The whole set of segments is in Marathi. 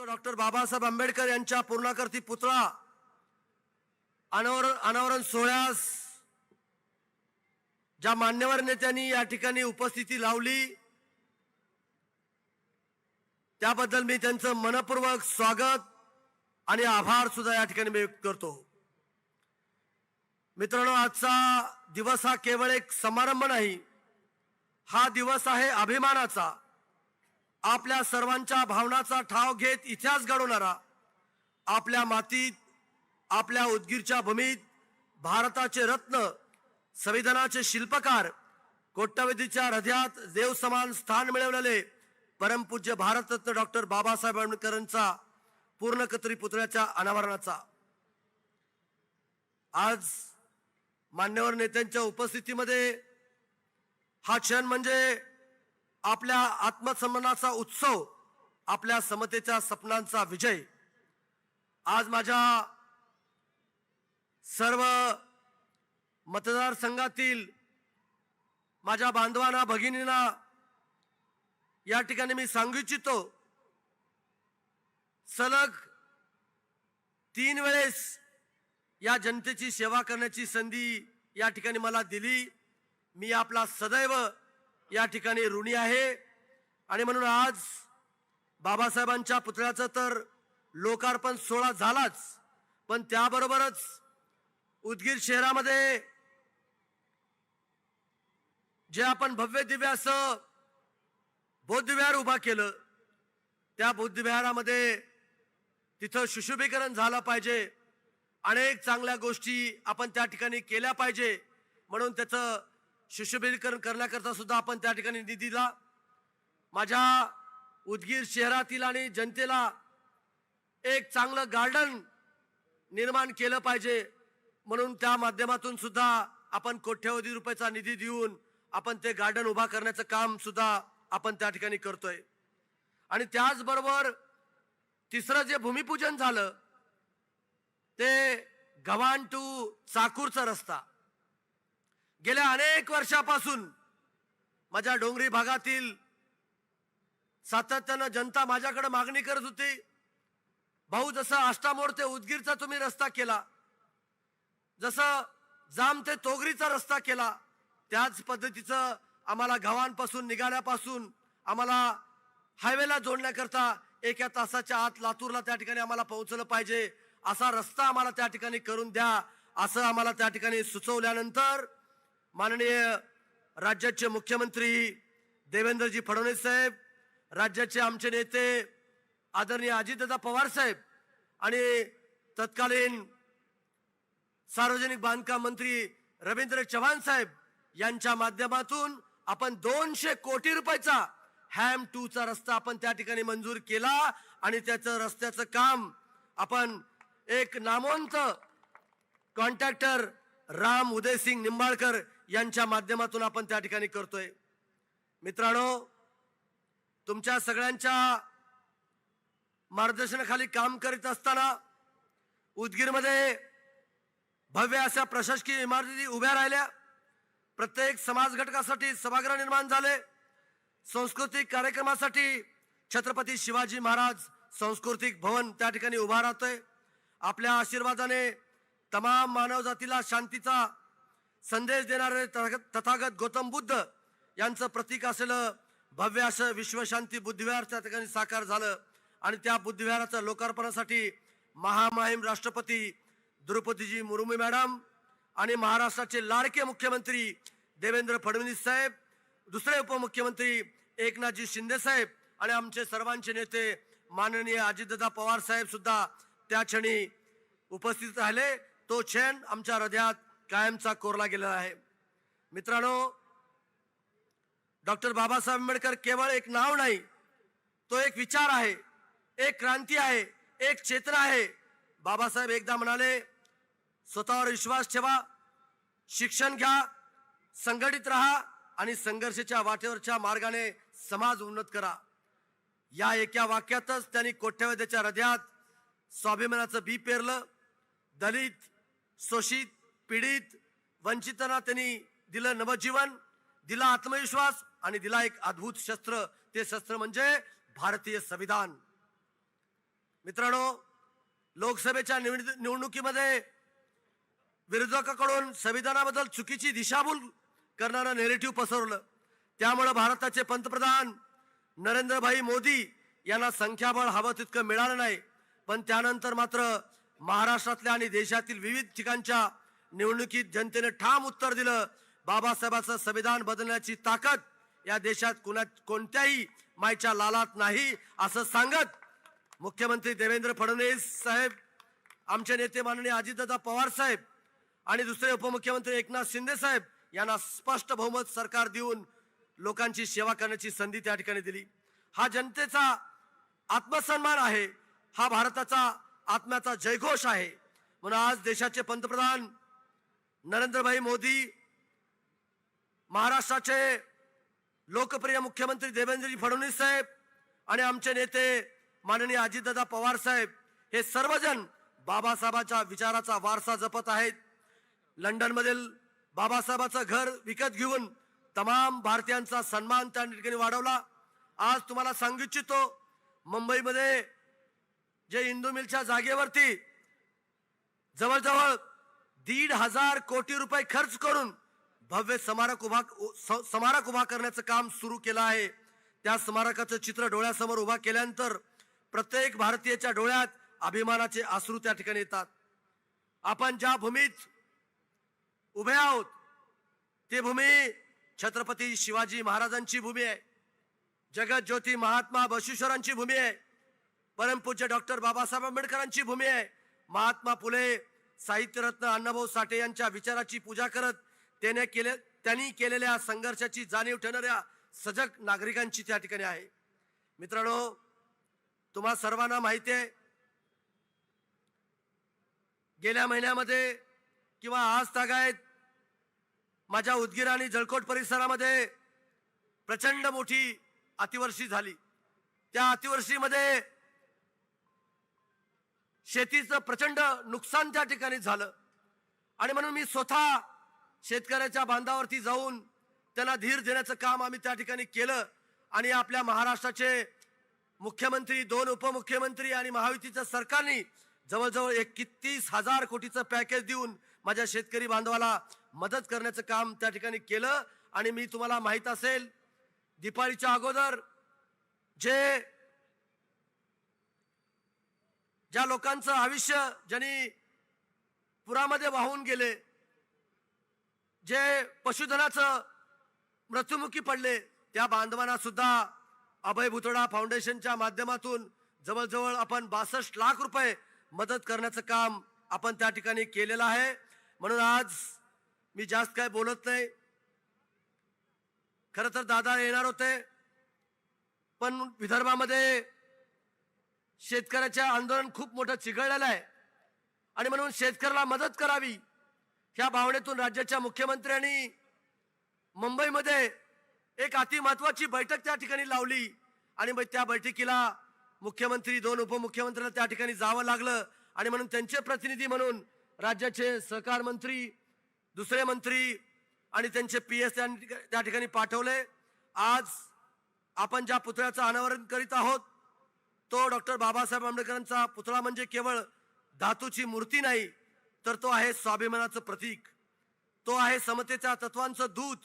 तो डॉक्टर बाबासाहेब आंबेडकर यांच्या पूर्णाकृती पुतळा अनावरण अनावरण सोहळ्यास ज्या मान्यवर नेत्यांनी या ठिकाणी उपस्थिती लावली त्याबद्दल मी त्यांचं मनपूर्वक स्वागत आणि आभार सुद्धा या ठिकाणी मी व्यक्त करतो. मित्रांनो आजचा दिवस हा केवळ एक समारंभ नाही हा दिवस आहे अभिमानाचा. आपल्या सर्वांच्या भावनाचा ठाव घेत इतिहास घडवणारा आपल्या मातीत आपल्या उदगीरच्या भूमीत भारताचे रत्न संविधानाचे शिल्पकार कोट्यवधीच्या हृदयात देव समान स्थान मिळवलेले परमपूज्य भारतरत्न डॉक्टर बाबासाहेब आंबेडकरांचा पूर्णकत्री पुतळ्याच्या अनावरणाचा. आज मान्यवर नेत्यांच्या उपस्थितीमध्ये हा क्षण म्हणजे आपल्या आत्मसन्मानाचा उत्सव आपल्या समतेच्या सपनांचा विजय. आज माझ्या सर्व मतदारसंघातील माझ्या बांधवांना भगिनींना या ठिकाणी मी सांगू इच्छितो सलग तीन वेळेस या जनतेची सेवा करण्याची संधी या ठिकाणी मला दिली. मी आपला सदैव या ठिकाणी ऋणी आहे. आणि म्हणून आज बाबासाहेबांच्या पुतळ्याचं तर लोकार्पण सोहळा झालाच. पण त्याबरोबरच उदगीर शहरामध्ये जे आपण भव्य दिव्य असं बौद्धविहार उभा केलं त्या बौद्धविहारामध्ये तिथं सुशोभीकरण झालं पाहिजे. अनेक चांगल्या गोष्टी आपण त्या ठिकाणी केल्या पाहिजे. म्हणून त्याचं सुशोभीकरण करण्याकरता सुद्धा आपण त्या ठिकाणी निधी दिला. माझ्या उदगीर शहरातील आणि जनतेला एक चांगलं गार्डन निर्माण केलं पाहिजे. म्हणून त्या माध्यमातून सुद्धा आपण कोट्यवधी रुपयाचा निधी देऊन आपण ते गार्डन उभा करण्याचं काम सुद्धा आपण त्या ठिकाणी करतोय. आणि त्याचबरोबर तिसरं जे भूमिपूजन झालं ते गव्हाण टू चाकूरचा रस्ता. गेल्या अनेक वर्षापासून माझ्या डोंगरी भागातील सातत्यानं जनता माझ्याकडे मागणी करत होती. भाऊ जसं आष्टामोड ते उदगीरचा तुम्ही रस्ता केला जसं जाम ते तोगरीचा रस्ता केला त्याच पद्धतीचं आम्हाला गव्हाणपासून निघाल्यापासून आम्हाला हायवेला जोडण्याकरता एका तासाच्या आत लातूरला त्या ठिकाणी आम्हाला पोहोचलं पाहिजे असा रस्ता आम्हाला त्या ठिकाणी करून द्या असं आम्हाला त्या ठिकाणी सुचवल्यानंतर माननीय राज्याचे मुख्यमंत्री देवेंद्रजी फडणवीस साहेब राज्याचे आमचे नेते आदरणीय अजितदादा पवार साहेब आणि तत्कालीन सार्वजनिक बांधकाम मंत्री रवींद्र चव्हाण साहेब यांच्या माध्यमातून आपण दोनशे कोटी रुपयाचा हॅम टू चा रस्ता आपण त्या ठिकाणी मंजूर केला आणि त्याचं रस्त्याचं काम आपण एक नामवंत कॉन्ट्रॅक्टर राम उदयसिंग निंबाळकर यांच्या माध्यमातून आपण त्या ठिकाणी करतोय. मित्रांनो तुमच्या सगळ्यांच्या मार्गदर्शनाखाली काम करीत असताना उदगीरमध्ये भव्य अशा प्रशासकीय इमारती उभ्या राहिल्या. प्रत्येक समाज घटकासाठी सभागृह निर्माण झाले. सांस्कृतिक कार्यक्रमासाठी छत्रपती शिवाजी महाराज सांस्कृतिक भवन त्या ठिकाणी उभा राहतोय. आपल्या आशीर्वादाने तमाम मानवजातीला शांतीचा संदेश देणारे तथागत तथागत गौतम बुद्ध यांचं प्रतीक असलेलं भव्य असं विश्वशांती बुद्धिविहार त्या ठिकाणी साकार झालं. आणि त्या बुद्धिविहाराच्या लोकार्पणासाठी महामहिम राष्ट्रपती द्रौपदीजी मुर्मू मॅडम आणि महाराष्ट्राचे लाडके मुख्यमंत्री देवेंद्र फडणवीस साहेब दुसरे उपमुख्यमंत्री एकनाथजी शिंदे साहेब आणि आमचे सर्वांचे नेते माननीय अजितदादा पवार साहेब सुद्धा त्या क्षणी उपस्थित राहिले. तो क्षण आमच्या हृदयात कायमचा कोरला गेलेला आहे. मित्रांनो डॉक्टर बाबासाहेब आंबेडकर केवळ एक नाव नाही तो एक विचार आहे एक क्रांती आहे एक चेतना आहे. बाबासाहेब एकदा म्हणाले स्वतःवर विश्वास ठेवा शिक्षण घ्या संघटित राहा आणि संघर्षाच्या वाटेवरच्या मार्गाने समाज उन्नत करा. या एका वाक्यातच त्यांनी कोट्यवधीच्या हृदयात स्वाभिमानाचं बी पेरलं. दलित शोषित पीडित वंचितांना त्यांनी दिलं नवजीवन दिला आत्मविश्वास आणि दिला एक अद्भुत शस्त्र. ते शस्त्र म्हणजे भारतीय संविधान. मित्रांनो लोकसभेच्या निवड- निवडणुकीमध्ये विरोधकाकडून संविधानाबद्दल चुकीची दिशाभूल करणारं नेरेटिव्ह पसरवलं. त्यामुळं भारताचे पंतप्रधान नरेंद्रभाई मोदी यांना संख्याबळ हवं तितकं मिळालं नाही. पण त्यानंतर मात्र महाराष्ट्रातल्या आणि देशातील विविध ठिकाणच्या निवडणुकीत जनतेने ठाम उत्तर दिलं. बाबासाहेबाचं संविधान बदलण्याची ताकद या देशात कुणा कोणत्याही मायच्या लालात नाही असं सांगत मुख्यमंत्री देवेंद्र फडणवीस साहेब आमचे नेते माननीय अजितदादा पवार साहेब आणि दुसरे उपमुख्यमंत्री एकनाथ शिंदे साहेब यांना स्पष्ट बहुमत सरकार देऊन लोकांची सेवा करण्याची संधी त्या ठिकाणी दिली. हा जनतेचा आत्मसन्मान आहे. हा भारताचा आत्म्याचा जयघोष आहे. म्हणून आज देशाचे पंतप्रधान नरेंद्रभाई मोदी महाराष्ट्राचे लोकप्रिय मुख्यमंत्री देवेंद्रजी फडणवीस साहेब आणि आमचे नेते माननीय अजितदादा पवार साहेब हे सर्वजण बाबासाहेबांच्या विचाराचा वारसा जपत आहेत. लंडनमधील बाबासाहेबाचं घर विकत घेऊन तमाम भारतीयांचा सन्मान त्या ठिकाणी वाढवला. आज तुम्हाला सांगू इच्छितो मुंबईमध्ये जे इंदू मिलच्या जागेवरती जवळजवळ दीड हजार कोटी रुपये खर्च करून भव्य स्मारक उभा स- स्मारक उभा करण्याचं काम सुरू केलं आहे. त्या स्मारकाचं चित्र डोळ्यासमोर उभा केल्यानंतर प्रत्येक भारतीयाच्या डोळ्यात अभिमानाचे अश्रू त्या ठिकाणी येतात. आपण ज्या भूमीत उभे आहोत ती भूमी छत्रपती शिवाजी महाराजांची भूमी आहे. जगत ज्योती महात्मा बसवेश्वरांची भूमी आहे. परमपूज्य डॉक्टर बाबासाहेब आंबेडकरांची भूमी आहे. महात्मा फुले साहित्यरत्न अण्णाभाऊ साठे यांच्या विचाराची पूजा करत त्याने केले त्यांनी केलेल्या संघर्षाची जाणीव ठेवणाऱ्या सजग नागरिकांची त्या ठिकाणी आहे. मित्रांनो तुम्हा सर्वांना माहिती आहे गेल्या महिन्यामध्ये किंवा आज तागायत माझ्या उदगीर आणि जळकोट परिसरामध्ये प्रचंड मोठी अतिवर्षी झाली. त्या अतिवर्षीमध्ये शेतीचं प्रचंड नुकसान त्या ठिकाणी झालं आणि म्हणून मी स्वतः शेतकऱ्याच्या बांधावरती जाऊन त्यांना धीर देण्याचं काम आम्ही त्या ठिकाणी केलं आणि आपल्या महाराष्ट्राचे मुख्यमंत्री दोन उपमुख्यमंत्री आणि महायुतीच्या सरकारने जवळजवळ एकतीस हजार कोटीचं पॅकेज देऊन माझ्या शेतकरी बांधवाला मदत करण्याचं काम त्या ठिकाणी केलं. आणि मी तुम्हाला माहीत असेल दिपाळीच्या अगोदर जे ज्या लोकांचं आयुष्य ज्यांनी पुरामध्ये वाहून गेले जे पशुधनाचं मृत्युमुखी पडले त्या बांधवांना सुद्धा अभय भुतडा फाउंडेशनच्या माध्यमातून जवळजवळ आपण बासष्ट लाख रुपये मदत करण्याचं काम आपण त्या ठिकाणी केलेलं आहे. म्हणून आज मी जास्त काय बोलत नाही. खरं तर दादा येणार होते पण विदर्भामध्ये शेतकऱ्याचे आंदोलन खूप मोठं चिघळलेलं आहे. आणि म्हणून शेतकऱ्याला मदत करावी ह्या भावनेतून राज्याच्या मुख्यमंत्र्यांनी मुंबईमध्ये एक अति महत्वाची बैठक त्या ठिकाणी लावली. आणि मग त्या बैठकीला मुख्यमंत्री दोन उपमुख्यमंत्र्यांना त्या ठिकाणी जावं लागलं. आणि म्हणून त्यांचे प्रतिनिधी म्हणून राज्याचे सहकार मंत्री दुसरे मंत्री आणि त्यांचे पी एस त्या ठिकाणी पाठवले. आज आपण ज्या पुतळ्याचं अनावरण करीत आहोत तो डॉक्टर बाबासाहेब आंबेडकरांचा पुतळा म्हणजे केवळ धातूची मूर्ती नाही तर तो आहे स्वाभिमानाचं प्रतीक. तो आहे समतेच्या तत्वांचं दूत.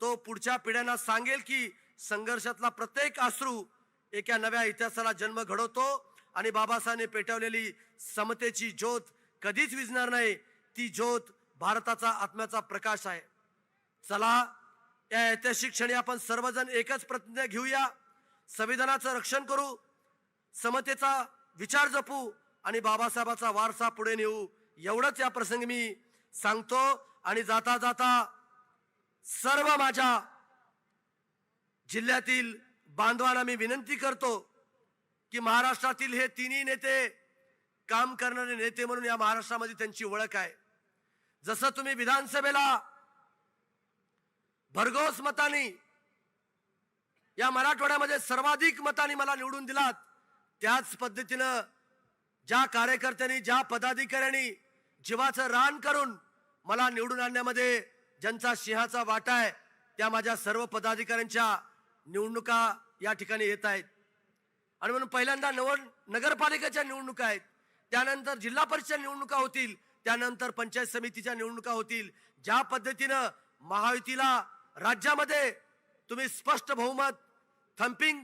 तो पुढच्या पिढ्यांना सांगेल की संघर्षातला प्रत्येक आश्रू एका नव्या इतिहासाला जन्म घडवतो आणि बाबासाहेबांनी पेटवलेली समतेची ज्योत कधीच विजणार नाही ती ज्योत भारताचा आत्म्याचा प्रकाश आहे. चला या ऐतिहासिक क्षणी आपण सर्वजण एकच प्रतिज्ञा घेऊया. संविधानाचं रक्षण करू. समतेचा विचार जपू आणि बाबासाहेबाचा वारसा पुढे नेऊ एवढंच या प्रसंगी मी सांगतो. आणि जाता जाता सर्व माझ्या जिल्ह्यातील बांधवांना मी विनंती करतो की महाराष्ट्रातील हे तिन्ही नेते काम करणारे नेते म्हणून या महाराष्ट्रामध्ये त्यांची ओळख आहे. जसं तुम्ही विधानसभेला भरघोस मतानी या मराठवाड्यामध्ये सर्वाधिक मतांनी मला निवडून दिलात त्याच पद्धतीनं ज्या कार्यकर्त्यांनी ज्या पदाधिकाऱ्यांनी जीवाचं रान करून मला निवडून आणण्यामध्ये ज्यांचा सिंहाचा वाटा आहे त्या माझ्या सर्व पदाधिकाऱ्यांच्या निवडणुका या ठिकाणी येत आहेत. आणि म्हणून पहिल्यांदा नव नगरपालिकेच्या निवडणुका आहेत. त्यानंतर जिल्हा परिषद निवडणुका होतील त्यानंतर पंचायत समितीच्या निवडणुका होतील. ज्या पद्धतीनं महायुतीला राज्यामध्ये तुम्ही स्पष्ट बहुमत थम्पिंग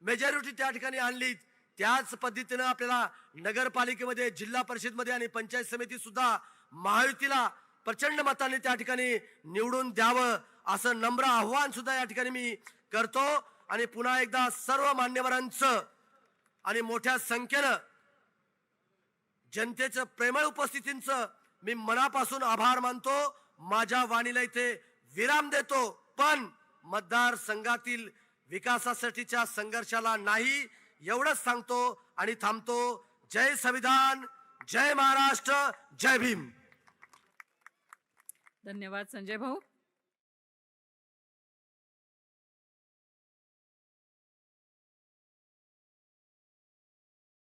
मेजॉरिटी त्या ठिकाणी आणली त्याच पद्धतीनं आपल्याला नगरपालिकेमध्ये जिल्हा परिषदमध्ये आणि पंचायत समिती सुद्धा महायुतीला प्रचंड मताने त्या ठिकाणी निवडून द्यावं असं नम्र आव्हान सुद्धा या ठिकाणी मी करतो. आणि पुन्हा एकदा सर्व मान्यवरांचं आणि मोठ्या संख्येनं जनतेचं प्रेमळ उपस्थितींचं मी मनापासून आभार मानतो. माझ्या वाणीला इथे विराम देतो. पण मतदारसंघातील विकासासाठीच्या संघर्षाला नाही एवढंच सांगतो आणि थांबतो. जय संविधान जय महाराष्ट्र जय भीम. धन्यवाद संजय भाऊ.